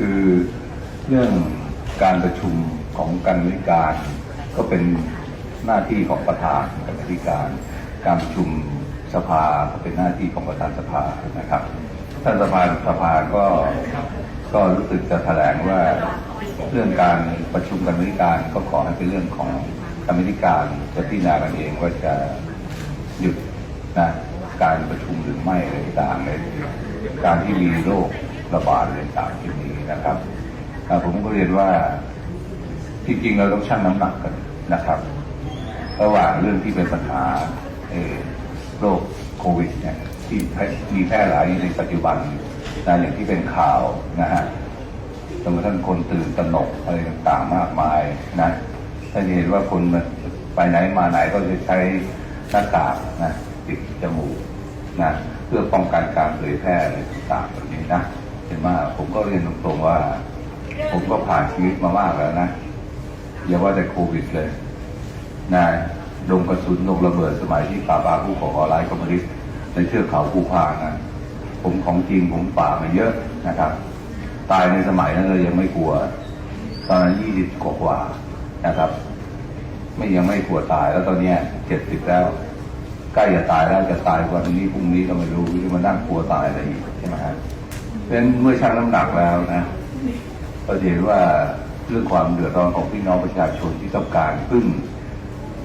คือเรื่องการประชุมของการบริการ ก็เป็นหน้าที่ของประธานการบริการ การประชุมสภาก็เป็นหน้าที่ของประธานสภานะครับท่านประธานสภาก็ก็รู้สึกจะแถลงว่าเรื่องการประชุมการบริการก็ขอให้เป็นเรื่องของการบริการจะพิจารณากันเองว่าจะหยุดนะการประชุมหรือไม่อะไรต่างๆในการที่มีโรค ระบาดอะไรต่างที่นี้นะครับอ่ผมก็เรียนว่าที่จริงเราต้องชั่งน้ำหนักกันนะครับ ระหว่างเรื่องที่เป็นปัญหาโรคโควิดเนี่ยที่มีแพร่หลายในปัจจุบันนะอย่างที่เป็นข่าวนะฮะจนกระทั่งคนตื่นตระหนกอะไรต่างๆมากมายนะถ้าเห็นว่าคนมันไปไหนมาไหนก็จะใช้หน้ากากนะปิดจมูกนะเพื่อป้องกันการเผยแพร่อะไรต่างๆแบบนี้นะ เห็นไหมผมก็เรียนตรงๆว่า ผมก็ผ่านชีวิตมามากแล้วนะอย่าว่าแต่โควิดเลยนะดงกระสุนดงระเบิดสมัยที่ป่าบาผู้ก่อร้ายคอมมิวนิสต์ในเทือกเขาภูพานนะผมของจริงผมป่ามาเยอะนะครับ ตายในสมัยนั้นเลยยังไม่กลัว ตอนนั้นยี่สิบกว่านะครับ ไม่ยังไม่กลัวตายแล้วตอนเนี้เจ็ดสิบแล้วใกล้จะตายแล้วจะตายวันนี้พรุ่งนี้ก็ไม่รู้จะมานั่งกลัวตายอะไรอีกใช่ไหมฮะเพราะ ฉะนั้นเมื่อชั่งน้ำหนักแล้วนะก็จะเห็นว่าเรื่องความเดือดร้อนของพี่น้องประชาชนที่ต้องการพึ่ง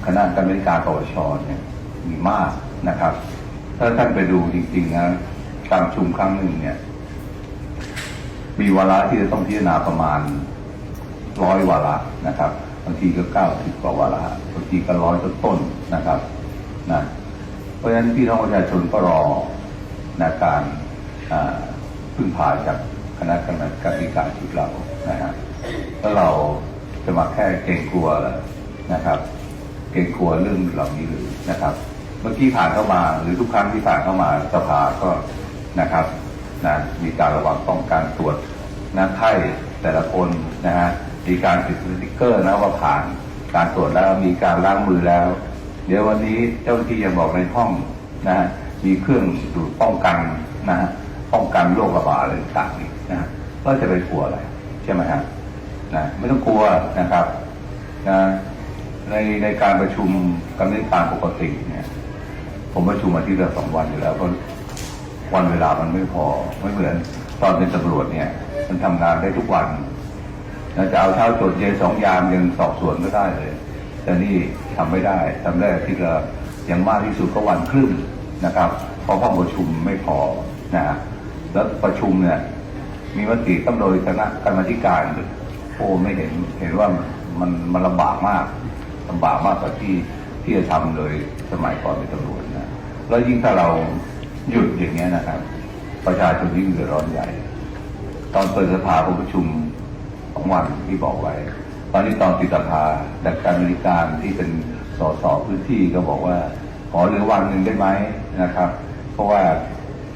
คณะกรรมการปปชเนี่ยมีมากนะครับ ถ้าท่านไปดูจริงๆนะการชุมครั้งหนึ่งเนี่ย มีวาระที่จะต้องพิจารณาประมาณร้อยวาระนะครับบางทีก็เก้าสิบกว่าวาระบางทีก็ร้อยต้นๆนะครับนะเพราะฉะนั้นพี่น้องประชาชนก็รอนะการอ่า พึ่งพาจากคณะกรรมการการชุดเรานะฮะแล้วเราจะมาแค่เกรงกลัวนะครับเกรงกลัวเรื่องเหล่านี้หรือนะครับ เมื่อกี้ผ่านเข้ามาหรือทุกครั้งที่ผ่านเข้ามาสภาก็นะครับนะมีการระวังป้องกันตรวจนะไข้แต่ละคนนะฮะมีการติดสติ๊กเกอร์นะว่าผ่านการตรวจแล้วมีการล้างมือแล้ว เดี๋ยววันนี้เจ้าหน้าที่ยังบอกในห้องนะฮะมีเครื่องดูดป้องกันนะฮะ ป้องกันโรคระบาดอะไรต่างๆนะก็จะไปกลัวอะไรใช่ไหมฮะนะไม่ต้องกลัวนะครับนะในในการประชุมกรรมการปกติเนี่ยผมประชุมอาทิตย์ละสองวันอยู่แล้วเพราะวันเวลามันไม่พอไม่เหมือนตอนเป็นตำรวจเนี่ย มันทำงานได้ทุกวันนะจะเอาเช้าจดเย็นสองยามยังสอบสวนก็ได้เลย แต่นี่ทำไม่ได้ทำได้ทิตย์ละอย่างมากที่สุดก็วันครึ่งนะครับเพราะห้องประชุมไม่พอนะฮะ แล้วประชุมเนี่ยมีมติต้องโดยคณะกรรมธิการโอ้ไม่เห็นเห็นว่ามันมันลำบากมากลำบากมากกว่าที่ที่จะทำโดยสมัยก่อนเป็นตำรวจนะแล้วยิ่งถ้าเราหยุดอย่างเงี้ยนะครับ ประชาชนยิ่งเดือดร้อนใหญ่ ตอนเปิดสภาผมประชุมสองวันที่บอกไว้ ตอนนี้ตอนปิดสภาดักการบริการที่เป็นสสพื้นที่ก็บอกว่า ขอเหลือวันหนึ่งได้ไหมนะครับ เพราะว่า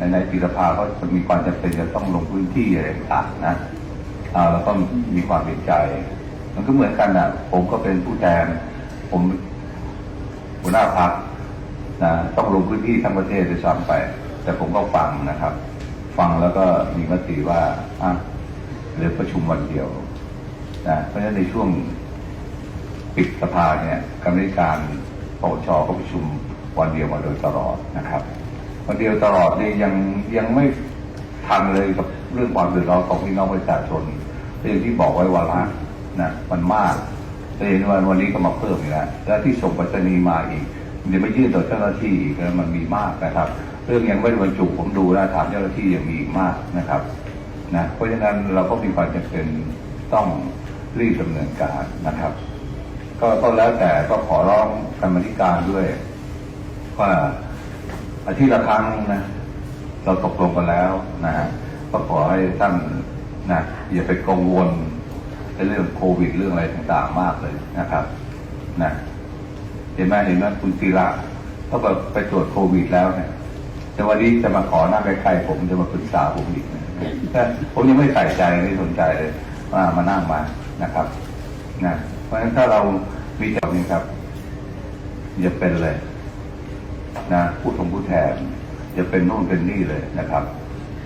ในในปิดสภาก็จะมีความจำเป็นจะต้องลงพื้นที่อะไรต่างๆนะอ่าแล้วก็มีความเห็นใจ มันก็เหมือนกันนะผมก็เป็นผู้แทน ผมหัวหน้าพักนะต้องลงพื้นที่ทั้งประเทศด้วยซ้ำไป แต่ผมก็ฟังนะครับ ฟังแล้วก็มีมติว่าอะเหลือประชุมวันเดียวนะเพราะฉะนั้นในช่วงปิดสภาเนี่ยกรรมการปปชก็ประชุมวันเดียวมาโดยตลอดนะครับ วันเดียวตลอดนี่ยังยังไม่ทันเลยกับเรื่องความเดือดร้อนของพี่น้องประชาชนเรื่องที่บอกไว้วาระนะมันมากแต่เห็นว่าวันนี้ก็มาเพิ่มอีกแล้วและที่ส่งไปรษณีมาอีกเดี๋ยวไปยื่นต่อเจ้าหน้าที่อีกแล้วมันมีมากนะครับ เรื่องยังไม่บรรจุผมดูแลถามเจ้าหน้าที่ยังมีอีกมากนะครับนะเพราะฉะนั้นเราก็มีความจำเป็นต้องรีบดำเนินการนะครับ ก็ก็แล้วแต่ก็ขอร้องกรรมธิการด้วยว่า อาทิตย์ละครั้งนะเราตกลงกันแล้วนะฮะก็ขอให้ท่านนะอย่าไปกังวลในเรื่องโควิดเรื่องอะไรต่างๆมากเลยนะครับนะเห็นไหมเห็นไหมคุณธีระเขาแบบไปตรวจโควิดแล้วเนี่ยแต่วันนี้จะมาขอหน้าใกล้ๆผมจะมาปรึกษาผมอีกนะผมยังไม่ใส่ใจไม่สนใจเลยว่ามานั่งมานะครับนะเพราะฉะนั้นถ้าเรามีแถวนี้ครับอย่าเป็นเลย นะผู้ทงผู้แทนจะเป็นโน่นเป็นนี่เลยนะครับ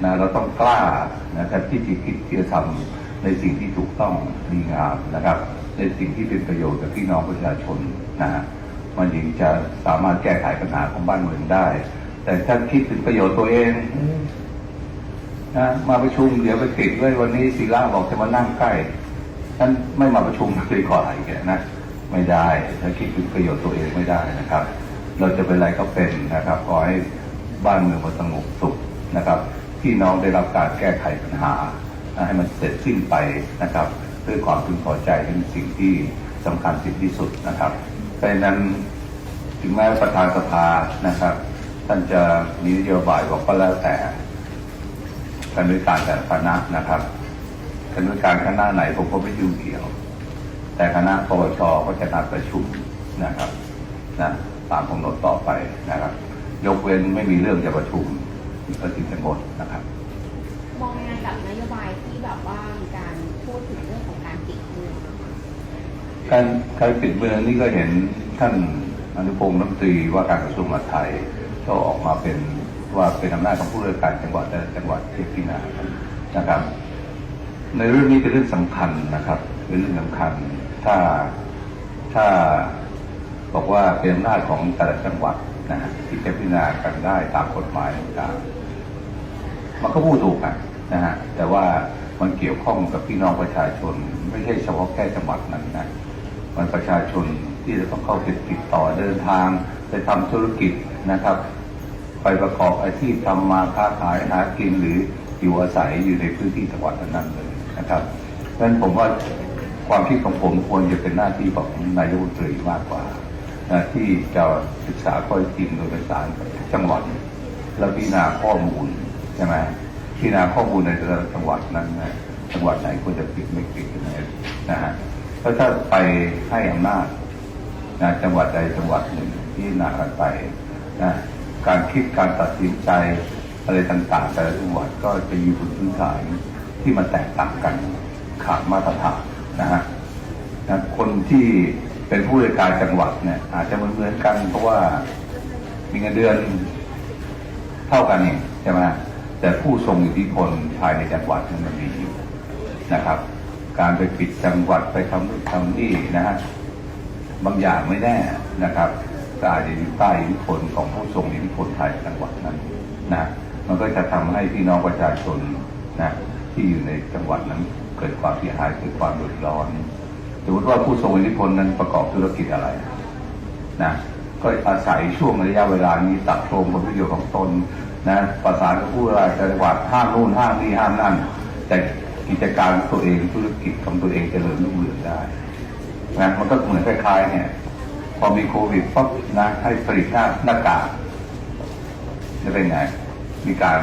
นะเราต้องกล้านะครับที่จะคิดที่จะทในสิ่งที่ถูกต้องดีงามนะครับ ในสิ่งที่เป็นประโยชน์กับพี่น้องประชาชนนะฮะมันถึงจะสามารถแก้ไขปัญหาของบ้านเมืองได้ แต่ถ้าคิดถึงประโยชน์ตัวเองนะมาประชุมเดี๋ยวไปติดไว้วันนี้ศิลาบอกจะมานั่งใกล้ฉันไม่มาประชุมเลยก่อนอะไรแกนะไม่ได้ถ้าคิดถึงประโยชน์ตัวเองไม่ได้นะครับ เราจะเป็นอะไรก็เป็นนะครับ ขอให้บ้านเมืองมันสงบสุขนะครับ พี่น้องได้รับการแก้ไขปัญหา ให้มันเสร็จสิ้นไปนะครับด้วยความพึงพอใจเป็นสิ่งที่สำคัญสิ่งที่สุดนะครับเพราะฉะนั้นถึงแม้ประธานสภานะครับ ท่านจะมีนโยบายบอกก็แล้วแต่การด้วยการแต่คณะนะครับการด้วยการคณะไหนผมก็ไม่ยุ่งเกี่ยว แต่คณะปวชก็จะนัดประชุมนะครับนะ ตามกำหนดต่อไปนะครับ ยกเว้นไม่มีเรื่องจะประชุมก็จึงจะงดนะครับ มองยังไงกับนโยบายที่แบบว่ามีการพูดถึงเรื่องของการปิดเมืองอะคะการการปิดเมืองนี่ก็เห็นท่านอนุพงศ์รัฐมนตรีว่าการกระทรวงมหาดไทยก็ออกมาเป็นว่าเป็นอำนาจของผู้ราชการจังหวัดแต่ละจังหวัดที่พิจารณากันนะครับ ในเรื่องนี้เป็นเรื่องสำคัญนะครับ เป็นเรื่องสำคัญ ถ้าถ้า บอกว่าเป็นอำนาจของแต่ละจังหวัดนะฮะที่จะพิจารณากันได้ตามกฎหมายต่างๆมันก็พูดถูกกันนะฮะแต่ว่ามันเกี่ยวข้องกับพี่น้องประชาชน ไม่ใช่เฉพาะแค่จังหวัดนั้นนะมันประชาชนที่จะต้องเข้าไปติดต่อเดินทางไปทำธุรกิจนะครับ ไปประกอบอาชีพทำมาค้าขายหากินหรืออยู่อาศัยอยู่ในพื้นที่จังหวัดนั้นเลยนะครับเพราะฉะนั้นผมว่าความคิดของผมควรจะเป็นหน้าที่ของนายกรัฐมนตรีมากกว่า ที่จะศึกษาข้อจริงโดยประสานจังหวัดแล้วพิจารณาข้อมูลใช่ไหมพิจารณาข้อมูลในแต่ละจังหวัดนั้นนะจังหวัดไหนควรจะปิดไม่ปิดนะนะฮะแล้วถ้าไปให้อำนาจนะจังหวัดใดจังหวัดหนึ่งที่นากันไปนะการคิดการตัดสินใจอะไรต่างๆแต่ละจังหวัดก็จะอยู่บนพื้นฐานที่มันแตกต่างกันขาดมาตรฐานนะฮะนะคนที่ เป็นผู้ราชการจังหวัดเนี่ยอาจจะเหมือนๆกัน เพราะว่ามีเงินเดือนเท่ากันเองใช่ไหมแต่ผู้ทรงอิทธิพลภายในจังหวัดนั้นมันมีอยู่นะครับ การไปปิดจังหวัดไปทำนู่นทำนี่นะฮะบางอย่างไม่แน่นะครับก็อาจจะอยู่ใต้อิทธิพลของผู้ทรงอิทธิพลภายในจังหวัดนั้นนะมันก็จะทำให้พี่น้องประชาชนนะที่อยู่ในจังหวัดนั้นเกิดความเสียหายเกิดความเดือดร้อน สมมติว่าผู้ทรงอิทธิพลนั้นประกอบธุรกิจอะไรนะก็อาศัยช่วงระยะเวลานี้ตัดโครงผลประโยชน์ของตนนะประสานกับผู้ราชการจังหวัดห้ามนู่นห้ามนี่ห้ามนั่น แต่กิจการของตัวเองธุรกิจของตัวเองเจริญรุ่งเรืองได้นะมันก็เหมือนคล้ายๆ เนี่ยพอมีโควิดปั๊บนะให้ผลิตหน้าหน้ากากจะเป็นไงมีการ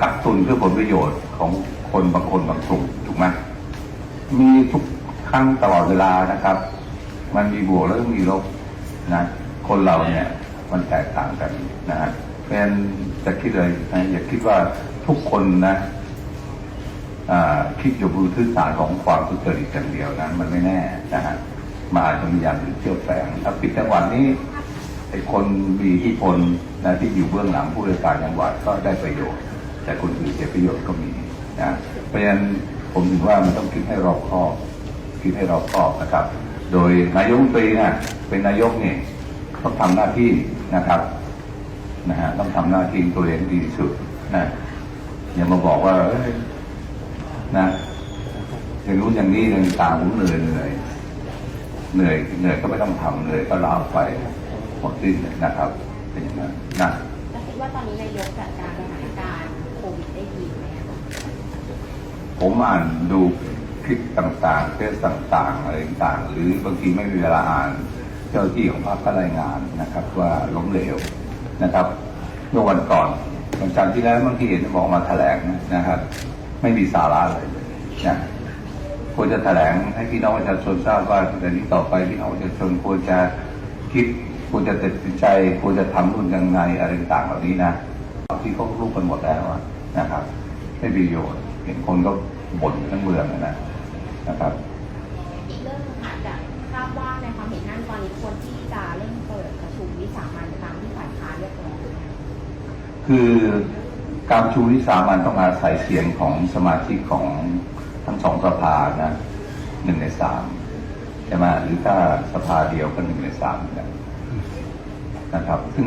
กักตุนเพื่อผลประโยชน์ของคนบางคนบางกลุ่มถูกไหมมีทุก ครั้งตลอดเวลานะครับ มันมีบวกแล้วก็มีลบนะคนเราเนี่ยมันแตกต่างกันนะฮะเพราะฉะนั้นจะคิดเลยนะอย่าคิดว่าทุกคนนะอ่าคิดอยู่บนพื้นฐานของความทุจริตอย่างเดียวนั้น มันไม่แน่นะฮะมาจะมีอย่างอื่นเชื่อมแฝงถ้าปิดจังหวัดนี้ไอ้คนมีทธิพลนะที่อยู่เบื้องหลังผู้ราชการจังหวัดก็ได้ประโยชน์ แต่คนอื่นเสียประโยชน์ก็มีนะเพราะฉะนั้นผมถือว่ามันต้องคิดให้รอบคอบ คิดให้รอบคอบนะครับ โดยนายกรัฐมนตรีนะเป็นนายกนี่ต้องทำหน้าที่นะครับนะฮะต้องทำหน้าที่ตัวเองดีที่สุดนะอย่ามาบอกว่าเอ้ยนะอย่างนู้นอย่างนี้อย่างต่างผมเหนื่อยเหนื่อยเหนื่อยเหนื่อยก็ไม่ต้องทำเหนื่อยก็ลาออกไปหมดสิ้นนะครับ เป็นอย่างนั้นนะแล้วคิดว่าตอนนี้นายกจัดการสถานการณ์โควิดได้ดีไหมอะคะผมอ่านดูค ลิปต่างๆเทสต่างๆอะไรต่างๆ หรือบางทีไม่มีเวลาอ่าน เจ้าหน้าที่ของภาคก็รายงานนะครับ ว่าล้มเหลวนะครับ เมื่อวันก่อนวันจันทร์ที่แล้วบางทีเห็นบอกมาแถลงนะครับ ไม่มีสาระเลยนะควรจะแถลงให้พี่น้องประชาชนทราบว่าแต่นี้ต่อไปพี่น้องประชาชนควรจะคิดควรจะตัดสินใจควรจะทำรุ่นยังไงอะไรต่างๆเหล่านี้นะที่เขารู้กันหมดแล้วนะครับ ไม่ประโยชน์เห็นคนก็บ่นทั้งเมืองนะ นะครับอีกเรื่องหนึงค่ะจากทราบว่าในความเห็นท่านตอนนี้ควรที่จะเร่งเปิดประชุมวิสามันตามที่ฝ่ายค้านเรียกร้องคือการประชุมวิสามันต้องอาศัยเสียงของสมาชิกของทั้งสองสภานะหนึ่งในสามใช่ไหมหรือถ้าสภาเดียวก็หนึ่งในสามเหมือนกันนะครับ ซึ่ง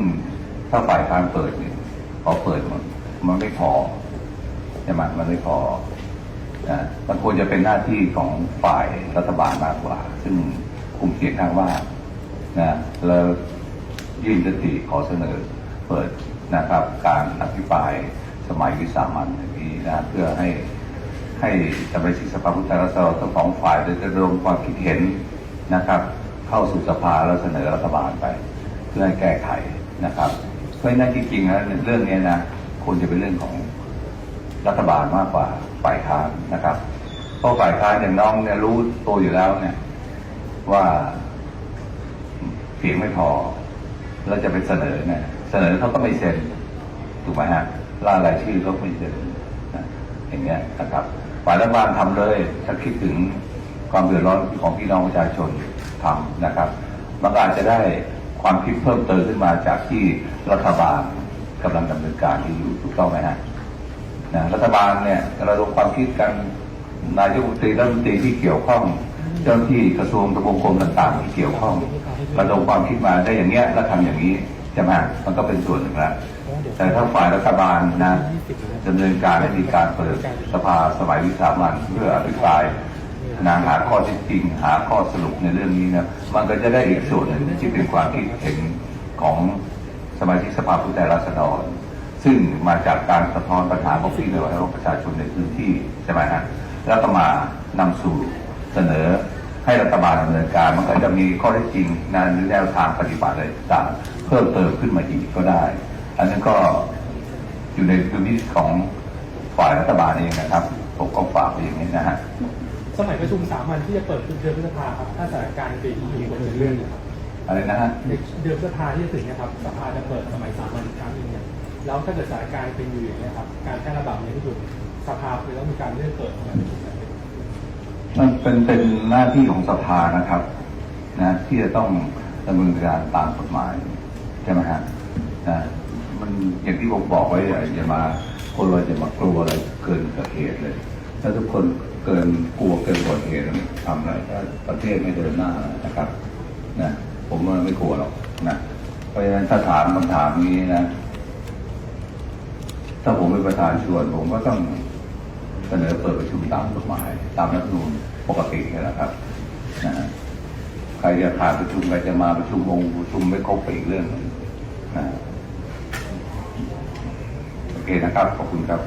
ถ้าฝ่ายค้านเปิดเนี่ยพอเปิดมันมันไม่พอใช่ไหมมันไม่พอ นะมันควรจะเป็นหน้าที่ของฝ่ายรัฐบาลมากกว่า ซึ่งคุมเสียงข้างว่านะแล้วยื่นยติขอเสนอเปิดนะครับการอภิปรายสมัยวิสามันอย่างนี้นะเพื่อให้ให้สมาชิกสภาผู้แทนราษฎรทั้งสองฝ่ายได้ระดมความคิดเห็นนะครับ เข้าสู่สภาแล้วเสนอรัฐบาลไป เพื่อให้แก้ไขนะครับ เพราะฉะนั้นจริงๆแล้วเรื่องนี้นะควรจะเป็นเรื่องของรัฐบาลมากกว่า ฝ่ายค้านนะครับ เพราะฝ่ายค้านอย่างน้องเนี่ยรู้ตัวอยู่แล้วเนี่ย ว่าเสียงไม่พอเราจะไปเสนอเนี่ยเสนอเขาก็ไม่เซ็นถูกไหมฮะล่ารายชื่อเขาไม่เซ็นอย่างเงี้ยนะครับฝ่ายรัฐบาลทำเลยถ้าคิดถึงความเดือดร้อนของพี่น้องประชาชนทำนะครับมันก็อาจจะได้ความคิดเพิ่มเติมขึ้นมาจากที่รัฐบาลกำลังดำเนินการที่อยู่ถูกต้องไหมฮะ นะรัฐบาลเนี่ยระดมความคิดกันนายกรัฐมนตรีรัฐมนตรีที่เกี่ยวข้อง เจ้าหน้าที่กระทรวงกระทบวงกรมต่างๆ ที่เกี่ยวข้องระดมความคิดมาได้อย่างเงี้ยแล้วทำอย่างนี้ใช่ไหมมันก็เป็นส่วนหนึ่งแล้วแต่ถ้าฝ่ายรัฐบาลนะดำเนินการให้มีการเปิดสภาสมัยวิสามันเพื่ออภิปรายนะหาข้อท็จจริงหาข้อสรุปในเรื่องนี้นะมันก็จะได้อีกส่วนหนึ่งที่เป็นความคิดเห็นของสมาชิกสภาผู้แทนราษฎร ซึ่งมาจากการสะท้อนปัญหาของพี่น้องประชาชนในพื้นที่ใช่ไหมฮะแล้วก็มานำสู่เสนอให้รัฐบาลดำเนินการ มันก็จะมีข้อเท็จจริงในะแนวทางปฏิบัติอะไรต่างๆเพิ่มเติมขึ้นมาอีกก็ได้ อันนั้นก็อยู่ในดุลพินิจของฝ่ายรัฐบาลเองนะครับผมก็ฝากไปอย่างนี้นะฮะสมัยประชุมสามัญที่จะเปิดคือเดือนพฤษภาครับถ้าสถานการณ์เป็นอย่างนี้ควรจะเลื่อนนะครับอะไรนะฮะในเดือนพฤษภาที่จะถึงเนะครับสภาจะเปิดสมัยสามัญ แล้วถ้าเกิดสถานการณ์เป็นอยู่อย่างนี้ครับ การแพร่ระบาดในที่สุดสภาคือต้องมีการเลื่อนเปิดมัยประชุมแบบนี้มันเป็นเป็นหน้าที่ของสภานะครับนะที่จะต้องดำเนินการตามกฎหมายใช่ไหมฮะนะมันอย่างที่ผมบอกไว้อย่าอย่ามาคนเราจะมากลัวอะไรเกินกว่าเหตุเลย ถ้าทุกคนเกินกลัวเกินกว่าเหตุทำอะไรก็ประเทศไม่เดินหน้านะครับนะผมว่าไม่กลัวหรอกนะเพราะฉะนั้นถ้าถามคำถามนี้นะ ถ้าผมเป็นประธานชวน ผมก็ต้องเสนอเปิดประชุมตามกฎหมาย ตามรัฐธรรมนูญปกตินี่แหละครับนะฮะใครจะขาดประชุมใครจะมาประชุมองประชุมไม่ครบไปอีกเรื่องนะโอเคนะครับ ขอบคุณครับ